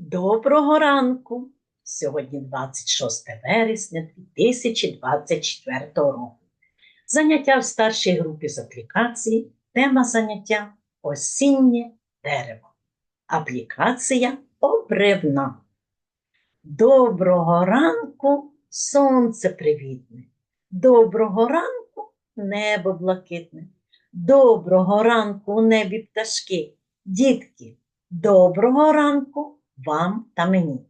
Доброго ранку! Сьогодні 26 вересня 2024 року. Заняття в старшій групі з аплікації. Тема заняття осіннє дерево. Аплікація обривна. Доброго ранку сонце привітне. Доброго ранку небо блакитне. Доброго ранку у небі пташки. Дітки, доброго ранку вам та мені.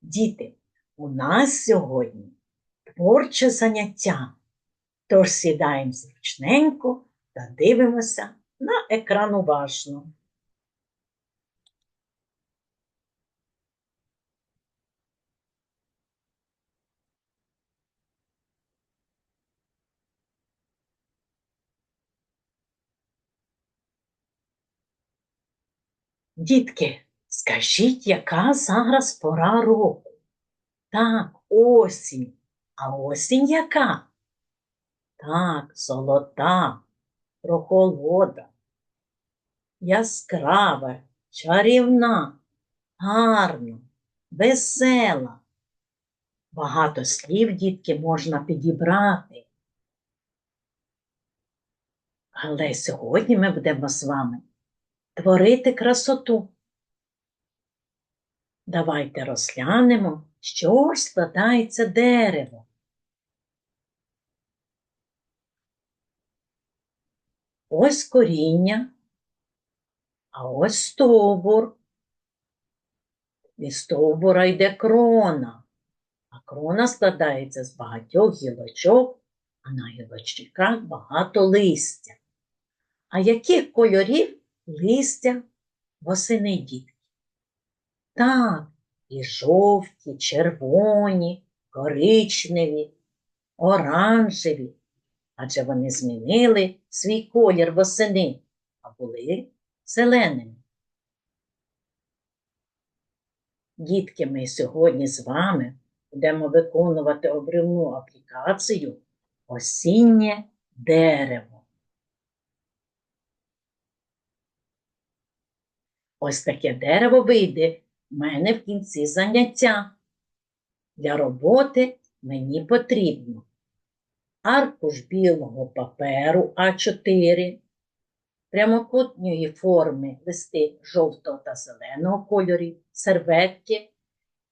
Діти, у нас сьогодні творче заняття. Тож сідаємо зручненько та дивимося на екран уважно. Дітки, скажіть, яка зараз пора року? Так, осінь. А осінь яка? Так, золота, прохолода, яскрава, чарівна, гарна, весела. Багато слів, дітки, можна підібрати. Але сьогодні ми будемо з вами творити красоту. Давайте розглянемо, чого ж складається дерево. Ось коріння, а ось стовбур. Від стовбура йде крона, а крона складається з багатьох гілочок, а на гілочках багато листя. А яких кольорів листя восени дітки? Так, і жовті, червоні, коричневі, оранжеві, адже вони змінили свій колір восени, а були зеленими. Дітки, ми сьогодні з вами будемо виконувати обривну аплікацію осіннє дерево. Ось таке дерево вийде мене в кінці заняття. Для роботи мені потрібно аркуш білого паперу А4, прямокутньої форми листи жовтого та зеленого кольорів, серветки,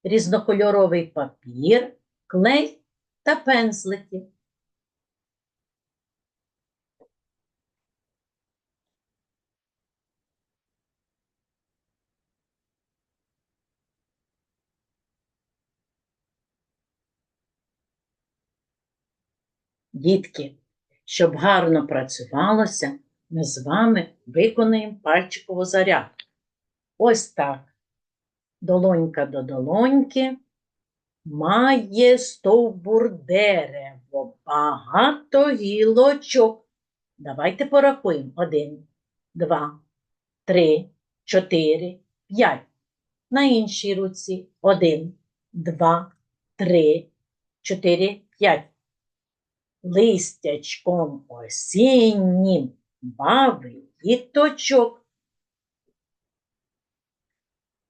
різнокольоровий папір, клей та пензлики. Дітки, щоб гарно працювалося, ми з вами виконаємо пальчикову зарядку. Ось так. Долонька до долоньки. Має стовбур дерево, багато гілочок. Давайте порахуємо. Один, два, три, чотири, п'ять. На іншій руці. Один, два, три, чотири, п'ять листячком осіннім бави діточок.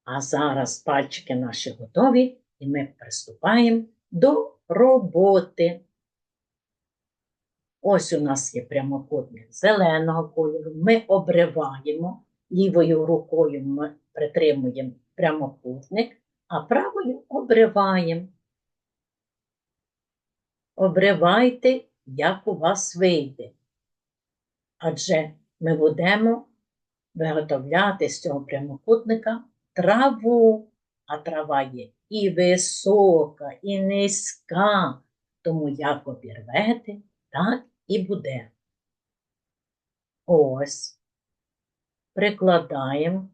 А зараз пальчики наші готові, і ми приступаємо до роботи. Ось у нас є прямокутник зеленого кольору. Ми обриваємо, лівою рукою ми притримуємо прямокутник, а правою обриваємо обривайте, як у вас вийде. Адже ми будемо виготовляти з цього прямокутника траву, а трава є і висока, і низька, тому як обірвете, так і буде. Ось прикладаємо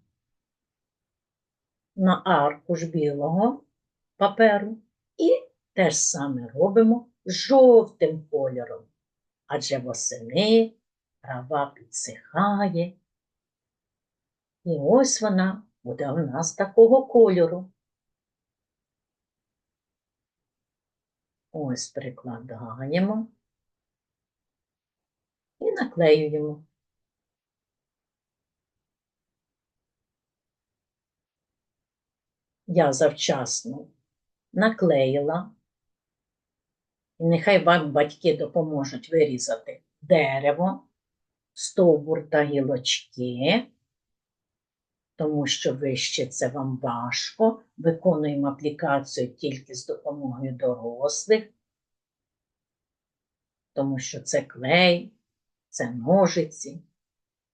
на аркуш білого паперу і те ж саме робимо жовтим кольором, адже восени трава підсихає. І ось вона буде у нас такого кольору. Ось прикладаємо і наклеюємо. я завчасно наклеїла, і нехай вам батьки допоможуть вирізати дерево, стовбур та гілочки, тому що вище це вам важко. Виконуємо аплікацію тільки з допомогою дорослих, тому що це клей, це ножиці.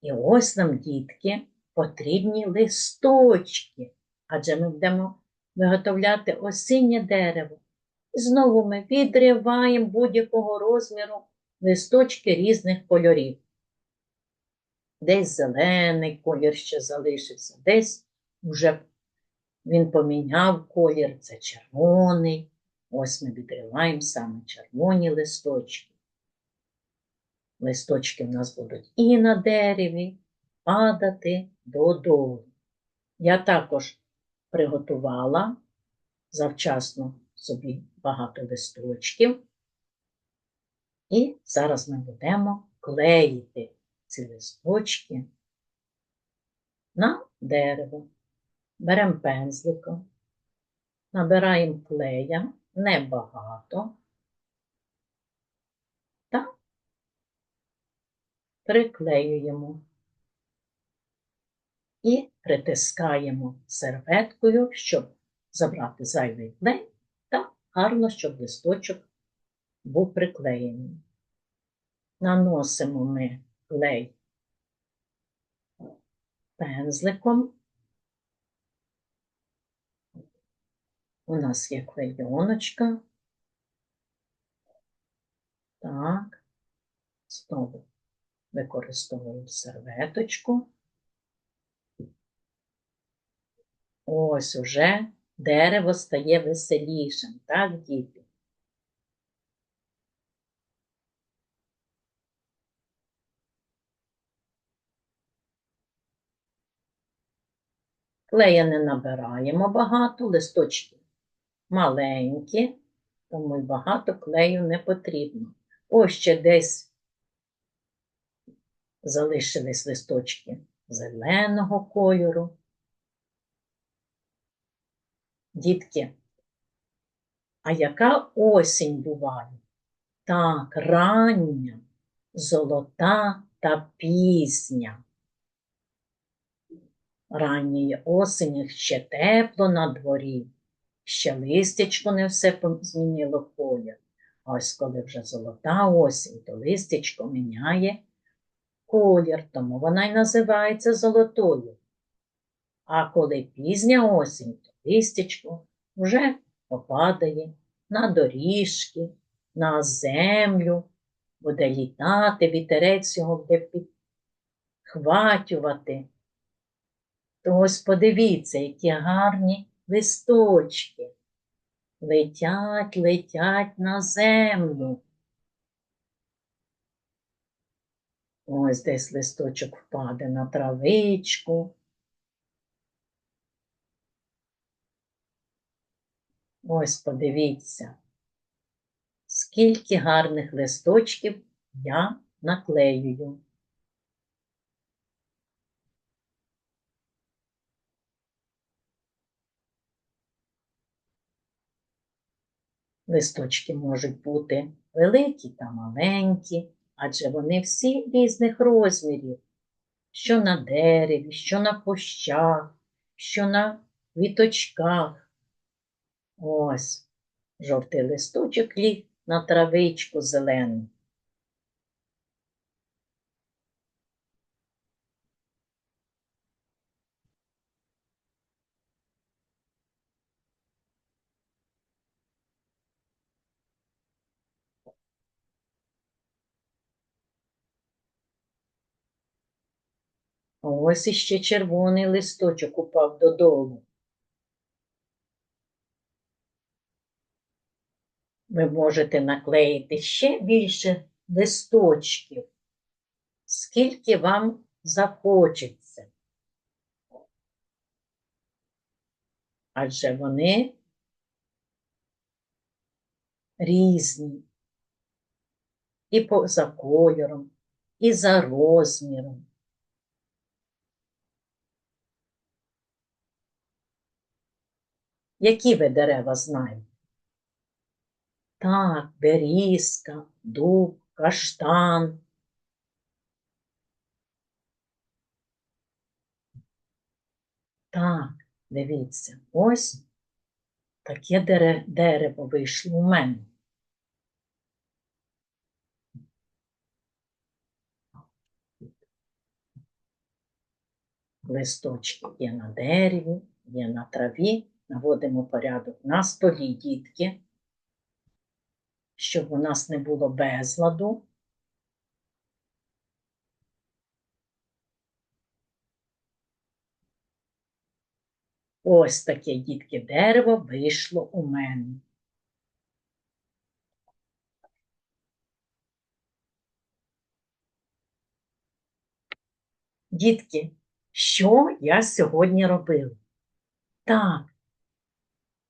І ось нам, дітки, потрібні листочки, адже ми будемо виготовляти осіннє дерево. Знову ми відриваємо будь-якого розміру листочки різних кольорів. Десь зелений колір ще залишився, десь вже він поміняв колір, це червоний. Ось ми відриваємо саме червоні листочки. Листочки в нас будуть і на дереві падати додолу. Я також приготувала завчасно собі багато листочків. І зараз ми будемо клеїти ці листочки на дерево. Беремо пензлика, набираємо клея небагато та приклеюємо і притискаємо серветкою, щоб забрати зайвий клей гарно, щоб листочок був приклеєний. Наносимо ми клей пензликом. У нас є клейоночка. Так, знову використовуємо серветочку. Ось уже дерево стає веселішим, так, діти? Клея не набираємо багато, листочки маленькі, тому й багато клею не потрібно. Ось ще десь залишились листочки зеленого кольору. Дітки, а яка осінь буває? Так, рання, золота та пізня. Ранньої осені ще тепло на дворі, ще листячко не все змінило колір. А ось коли вже золота осінь, то листячко міняє колір, тому вона й називається золотою. А коли пізня осінь, то листячко вже попадає на доріжки, на землю, буде літати, вітерець його буде підхватювати. То ось подивіться, які гарні листочки. Летять, летять на землю. Ось десь листочок впаде на травичку. Ось подивіться, скільки гарних листочків я наклеюю. Листочки можуть бути великі та маленькі, адже вони всі різних розмірів, що на дереві, що на кущах, що на віточках. Ось жовтий листочок ліг на травичку зелену. Ось іще червоний листочок упав додолу. Ви можете наклеїти ще більше листочків, скільки вам захочеться. Адже вони різні і по, за кольором, і за розміром. Які ви дерева знаєте? Так, берізка, дуб, каштан. Так, дивіться, ось таке дерево вийшло у мене. Листочки є на дереві, є на траві. Наводимо порядок на столі, дітки, щоб у нас не було безладу. Ось таке, дітки, дерево вийшло у мене. Дітки, що я сьогодні робила? Так,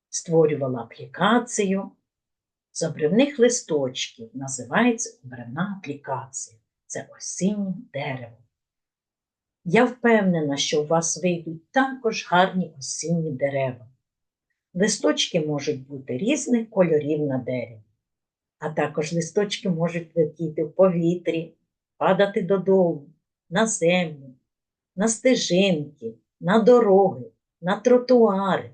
створювала аплікацію з обривних листочків. Називається обривна аплікація. Це осіннє дерево. Я впевнена, що у вас вийдуть також гарні осінні дерева. Листочки можуть бути різних кольорів на дереві, а також листочки можуть летіти в повітрі, падати додолу, на землю, на стежинки, на дороги, на тротуари.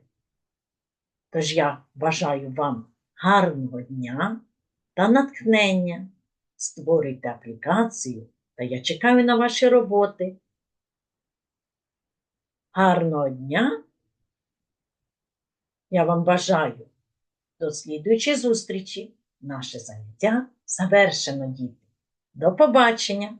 Тож я бажаю вам гарного дня та натхнення. Створюйте аплікацію, та я чекаю на ваші роботи. Гарного дня! Я вам бажаю до слідуючої зустрічі. Наше заняття завершено, діти. До побачення!